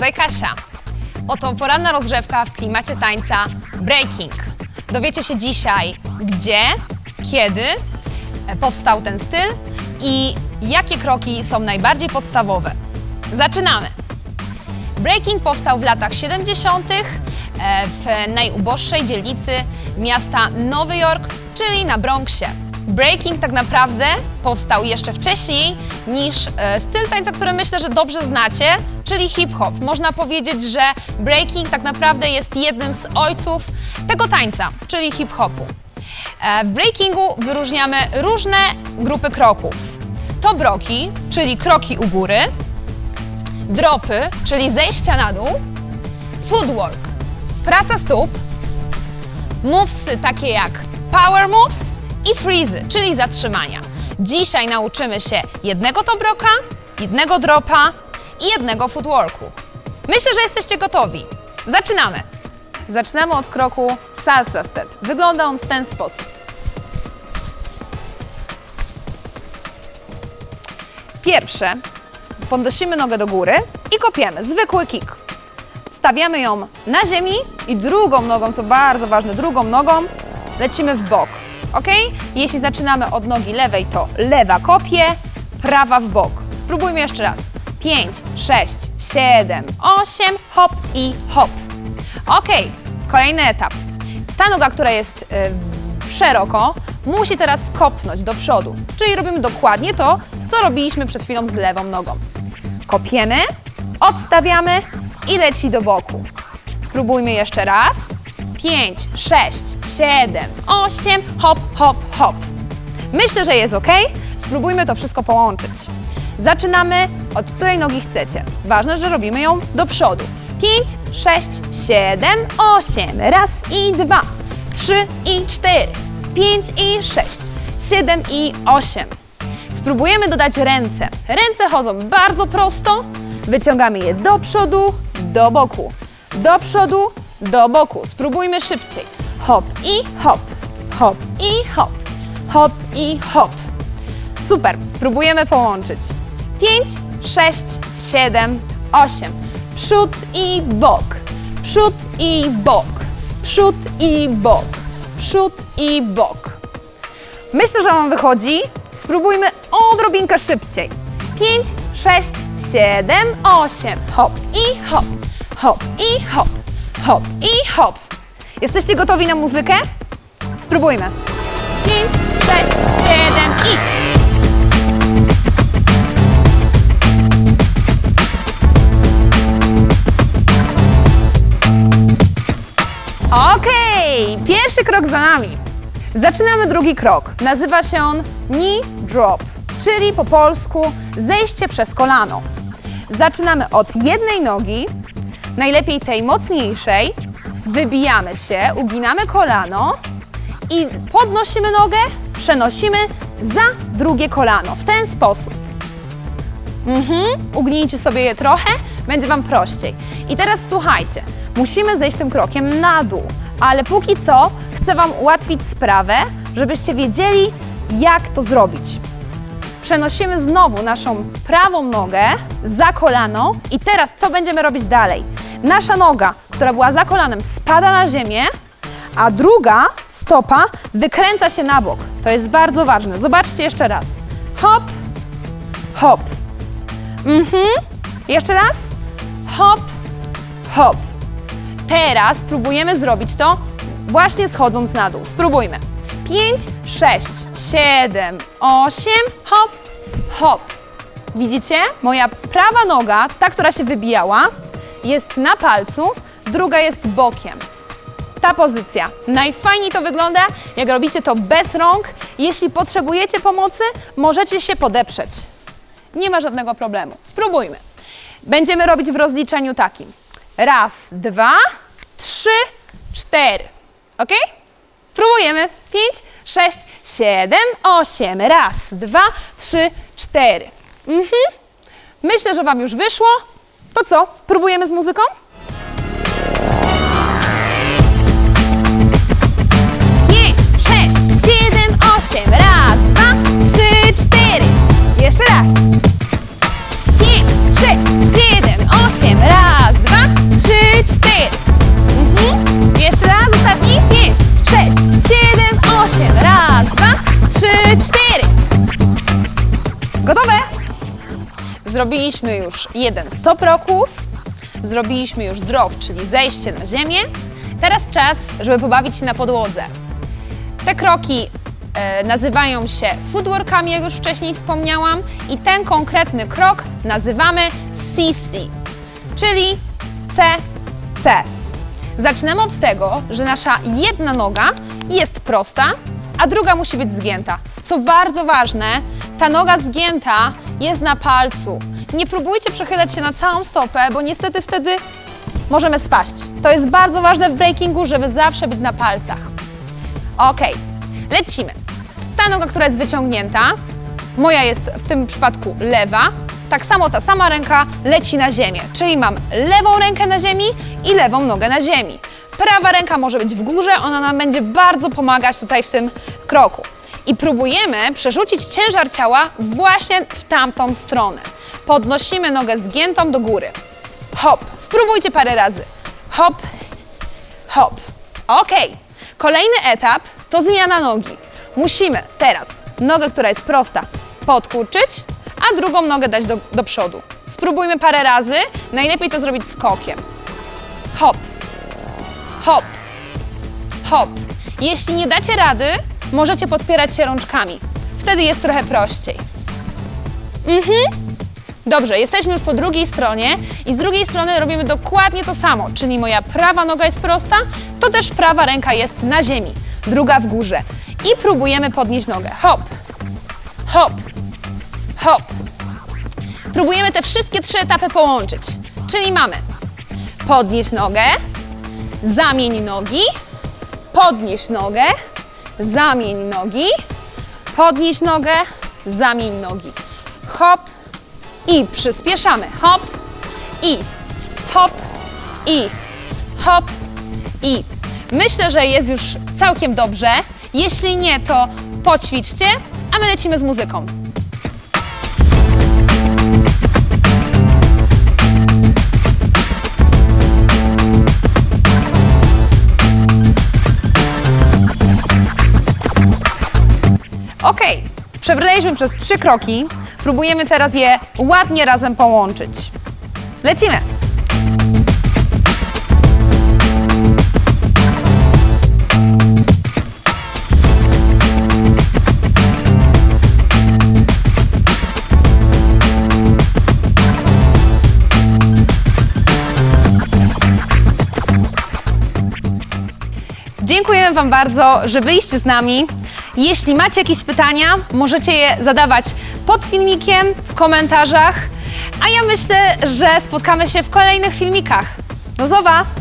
tutaj Kasia. Oto poranna rozgrzewka w klimacie tańca breaking. Dowiecie się dzisiaj, gdzie, kiedy powstał ten styl i jakie kroki są najbardziej podstawowe. Zaczynamy! Breaking powstał w latach 70. e, w najuboższej dzielnicy miasta Nowy Jork, czyli na Bronxie. Breaking tak naprawdę powstał jeszcze wcześniej niż e, styl tańca, który myślę, że dobrze znacie, czyli hip-hop. Można powiedzieć, że breaking tak naprawdę jest jednym z ojców tego tańca, czyli hip-hopu. E, W breakingu wyróżniamy różne grupy kroków. To broki, czyli kroki u góry, dropy, czyli zejścia na dół, footwork, praca stóp, movesy takie jak power moves i freezy, czyli zatrzymania. Dzisiaj nauczymy się jednego tobroka, jednego dropa i jednego footworku. Myślę, że jesteście gotowi. Zaczynamy! Zaczynamy od kroku salsa step. Wygląda on w ten sposób. Pierwsze, podnosimy nogę do góry i kopiemy. Zwykły kick. Stawiamy ją na ziemi i drugą nogą, co bardzo ważne, drugą nogą lecimy w bok. Ok? Jeśli zaczynamy od nogi lewej, to lewa kopie, prawa w bok. Spróbujmy jeszcze raz. 5, 6, 7, 8, hop i hop. Ok, kolejny etap. Ta noga, która jest y, szeroko, musi teraz kopnąć do przodu. Czyli robimy dokładnie to, co robiliśmy przed chwilą z lewą nogą. Kopiemy, odstawiamy i leci do boku. Spróbujmy jeszcze raz. 5, 6, 7, 8, hop, hop, hop. Myślę, że jest ok. Spróbujmy to wszystko połączyć. Zaczynamy od której nogi chcecie. Ważne, że robimy ją do przodu. 5, 6, 7, 8. Raz i dwa. 3 i 4. 5 i 6. 7 i 8. Spróbujemy dodać ręce. Ręce chodzą bardzo prosto. Wyciągamy je do przodu, do boku. Do przodu, do boku. Spróbujmy szybciej. Hop i hop. Hop i hop. Hop i hop. Super. Próbujemy połączyć. 5, 6, 7, 8. Przód i bok. Przód i bok. Przód i bok. Przód i bok. Myślę, że Wam wychodzi. Spróbujmy odrobinkę szybciej. 5, 6, 7, 8. Hop i hop. Hop i hop. Hop i hop. Jesteście gotowi na muzykę? Spróbujmy. 5, 6, 7 i... Okej, pierwszy krok za nami. Zaczynamy drugi krok. Nazywa się on knee drop, czyli po polsku zejście przez kolano. Zaczynamy od jednej nogi, najlepiej tej mocniejszej. Wybijamy się, uginamy kolano i podnosimy nogę, przenosimy za drugie kolano. W ten sposób. Mhm. Ugnijcie sobie je trochę, będzie Wam prościej. I teraz słuchajcie, musimy zejść tym krokiem na dół, ale póki co chcę Wam ułatwić sprawę, żebyście wiedzieli, jak to zrobić. Przenosimy znowu naszą prawą nogę za kolano i teraz co będziemy robić dalej? Nasza noga, która była za kolanem, spada na ziemię, a druga stopa wykręca się na bok. To jest bardzo ważne. Zobaczcie jeszcze raz. Hop, hop. Mhm. Jeszcze raz. Hop, hop. Teraz próbujemy zrobić to właśnie schodząc na dół. Spróbujmy. 5, 6, 7, 8, hop, hop. Widzicie? Moja prawa noga, ta, która się wybijała, jest na palcu, druga jest bokiem. Ta pozycja. Najfajniej to wygląda, jak robicie to bez rąk. Jeśli potrzebujecie pomocy, możecie się podeprzeć. Nie ma żadnego problemu. Spróbujmy. Będziemy robić w rozliczeniu takim. Raz, dwa, trzy, cztery. Ok? Próbujemy. Pięć, sześć, siedem, osiem. Raz, dwa, trzy, cztery. Mhm. Myślę, że Wam już wyszło. To co? Próbujemy z muzyką? osiem. Raz, dwa, trzy, cztery. Jeszcze raz. Pięć, sześć, siedem, osiem. Raz, dwa, trzy, cztery. Mhm. Jeszcze raz, ostatni. Pięć, sześć, siedem, osiem. Raz, dwa, trzy, cztery. Gotowe? Zrobiliśmy już jeden stop roków. Zrobiliśmy już drop, czyli zejście na ziemię. Teraz czas, żeby pobawić się na podłodze. Te kroki nazywają się footworkami, jak już wcześniej wspomniałam, i ten konkretny krok nazywamy CC, czyli C, C. Zaczynamy od tego, że nasza jedna noga jest prosta, a druga musi być zgięta. Co bardzo ważne, ta noga zgięta jest na palcu. Nie próbujcie przechylać się na całą stopę, bo niestety wtedy możemy spaść. To jest bardzo ważne w breakingu, żeby zawsze być na palcach. Ok, lecimy. Ta noga, która jest wyciągnięta, moja jest w tym przypadku lewa. Tak samo ta sama ręka leci na ziemię, czyli mam lewą rękę na ziemi i lewą nogę na ziemi. Prawa ręka może być w górze, ona nam będzie bardzo pomagać tutaj w tym kroku. I próbujemy przerzucić ciężar ciała właśnie w tamtą stronę. Podnosimy nogę zgiętą do góry. Hop, spróbujcie parę razy. Hop, hop. Ok. Kolejny etap to zmiana nogi. Musimy teraz nogę, która jest prosta, podkurczyć, a drugą nogę dać do, do przodu. Spróbujmy parę razy. Najlepiej to zrobić skokiem. Hop, hop, hop. Jeśli nie dacie rady, możecie podpierać się rączkami. Wtedy jest trochę prościej. Dobrze, jesteśmy już po drugiej stronie i z drugiej strony robimy dokładnie to samo, czyli moja prawa noga jest prosta, to też prawa ręka jest na ziemi, druga w górze. I próbujemy podnieść nogę. Hop, hop, hop. Próbujemy te wszystkie trzy etapy połączyć, czyli mamy podnieść nogę, zamień nogi, podnieść nogę, zamień nogi, podnieść nogę, zamień nogi. Hop, i przyspieszamy. Hop i hop i hop i. Myślę, że jest już całkiem dobrze. Jeśli nie, to poćwiczcie, a my lecimy z muzyką. Ok, przebrnęliśmy przez trzy kroki. Próbujemy teraz je ładnie razem połączyć. Lecimy! Dziękujemy Wam bardzo, że byliście z nami. Jeśli macie jakieś pytania, możecie je zadawać pod filmikiem, w komentarzach. A ja myślę, że spotkamy się w kolejnych filmikach. Do zoba!